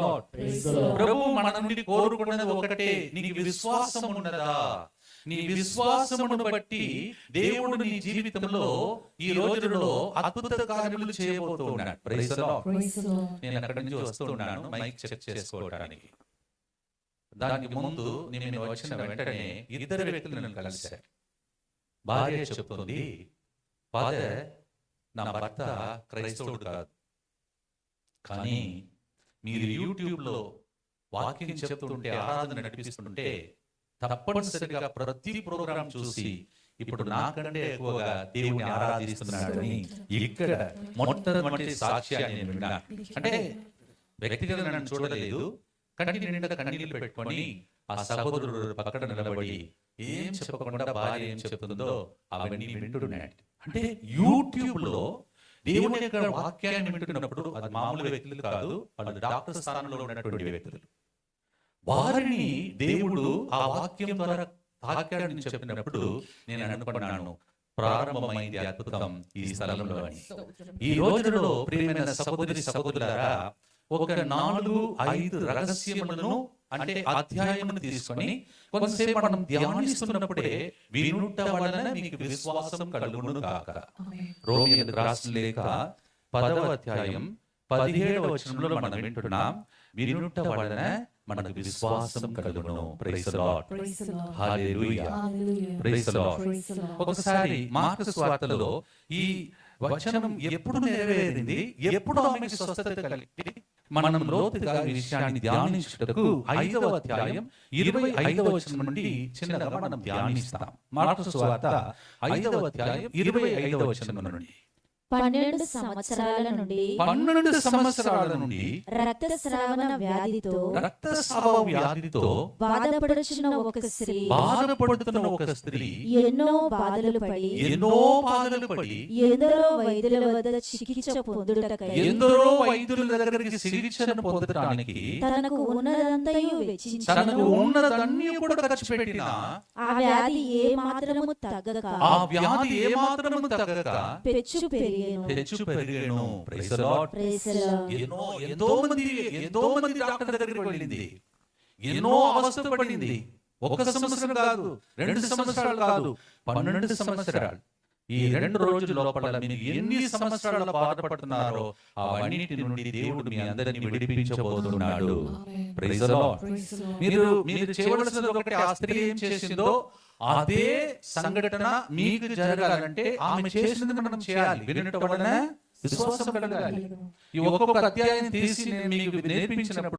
ప్రభు మన నుండి కోరుకున్నది ఒకటే నీకు విశ్వాసం ఉన్నదా నీ విశ్వాసమును బట్టి దేవుడు నీ జీవితంలో ఈ రోజులలో అద్భుత కార్యములు చేయబోతూ ఉన్నాడు. నేను అక్కడి నుంచి వస్తున్నాను మైక్ చెక్ చేసుకోవడానికి. దానికి ముందు నేను వచ్చిన వెంటనే ఇద్దరు వ్యక్తులు నన్ను కలిశారు. భార్య చెప్తుంది ఫాదర్ నా భర్త క్రైస్తవుడు కాదు. కానీ మీరు యూట్యూబ్లో వాక్యం చెప్తుంటే ఆరాధన నడిపిస్తుంటే తప్పనిసరిగా ప్రతి ప్రోగ్రాం చూసి ఇప్పుడు నాకంటే ఎక్కువగా దేవుని ఆరాధిస్తున్నాడని ఇక్కడ మొట్టమొదటి సాక్ష్యాన్ని నేను విన్నా. అంటే వ్యక్తిగత నన్ను చూడలేదు కంటి నిండా కన్నీళ్ళు పెట్టుకొని ఆ సహోదరుడు పక్కన నిలబడి ఏం చెప్పకుండా భార్య ఏం చెప్తుందో అవన్నీ వింటున్నాడు అంటే యూట్యూబ్లో లో దేవుని యొక్క వాక్యాన్ని వింటున్నప్పుడు అది మామూలు వ్యక్తులు కాదు వాళ్ళు డాక్టర్ స్థానంలో ఉన్నటువంటి వ్యక్తులు. వారిని దేవుడు ఆ వాక్యం ద్వారా తాకాడని చెప్పినప్పుడు నేను అనుకున్నాను ప్రారంభమైంది అద్భుతం ఈ స్థలంలో అని ఈ రోజులలో ప్రియమైన సహోదరి సహోదరులారా ఒక నాలుగు ఐదు రహస్యములను అంటే అధ్యాయమును తీసుకొని కొంతసేపు మనం ధ్యానిస్తున్నప్పుడే వినుట వలన మీకు విశ్వాసం కలుగును కాక. రోమిలకు రాసిన లేఖ పదవ అధ్యాయం పదిహేడవ వచనంలో మనం వింటున్నాం. వినుట వలన మనకు విశ్వాసం కలుగును. Price lord Praise the Lord. Hallelujah Hallelujah. Price lord Praise the Lord. ఒకసారి మార్కు స్వార్తలో ఈ వచనం ఎప్పుడు నెరవేరింది? ఎప్పుడు ఆమెకు స్వస్థత కలిగి మనం లోతుగా ఈ విషయాన్ని ధ్యానించుటకు ఐదవ అధ్యాయం ఇరవై ఐదవ వచనం నుండి చిన్నగా మనం ధ్యానిస్తాం. మార్కు స్వార్త ఐదవ అధ్యాయం ఇరవై ఐదవ వచనం నుండి. పన్నెండు సంవత్సరాల నుండి పన్నెండు సంవత్సరాల నుండి రక్తస్రావణ వ్యాధితో రక్తస్రావ వ్యాధితో బాధపడుచున్న ఒక స్త్రీ బాధపడుతున్న ఒక స్త్రీ ఎన్నో బాధలు పడి ఎన్నో బాధలు పడి ఎందరో వైద్యుల వద్ద చికిత్స పొందుటకై ఎందరో వైద్యుల దగ్గరికి చికిత్సను పొందడానికి తనకు ఉన్నదంతయు తనకు వెచ్చించను ఉన్నదన్నీ కూడా ఖర్చు పెట్టిన ఆ వ్యాధి ఏ మాత్రము తగ్గక ఆ వ్యాధి ఏ మాత్రము తగ్గక పెచ్చు పెరిగేను. Lord. ఎన్నో ఎంతో మంది ఎంతో మంది డాక్టర్ దగ్గరికి వెళ్ళింది. ఎన్నో అవస్థ పడింది. ఒక సంవత్సరం కాదు రెండు సంవత్సరాలు కాదు పన్నెండు సంవత్సరాలు. ఈ రెండు రోజుల లోపల మీరు ఎన్ని సంవత్సరాలు బాధపడుతున్నారో అవన్నిటి నుండి దేవుడు మీ అందరిని విడిపించబోతున్నాడు. మీరు మీరు చేయవలసినది ఒకటి ఆ స్త్రీ ఏం చేసిందో అదే సంఘటన మీకు జరగాలంటే ఆమె చేసినది మనం చేయాలి. వినటం వలన విశ్వాసం కలగాలి. ఈ ఒక్కొక్క అధ్యాయం తీసి నేను మీకు నేర్పించినప్పుడు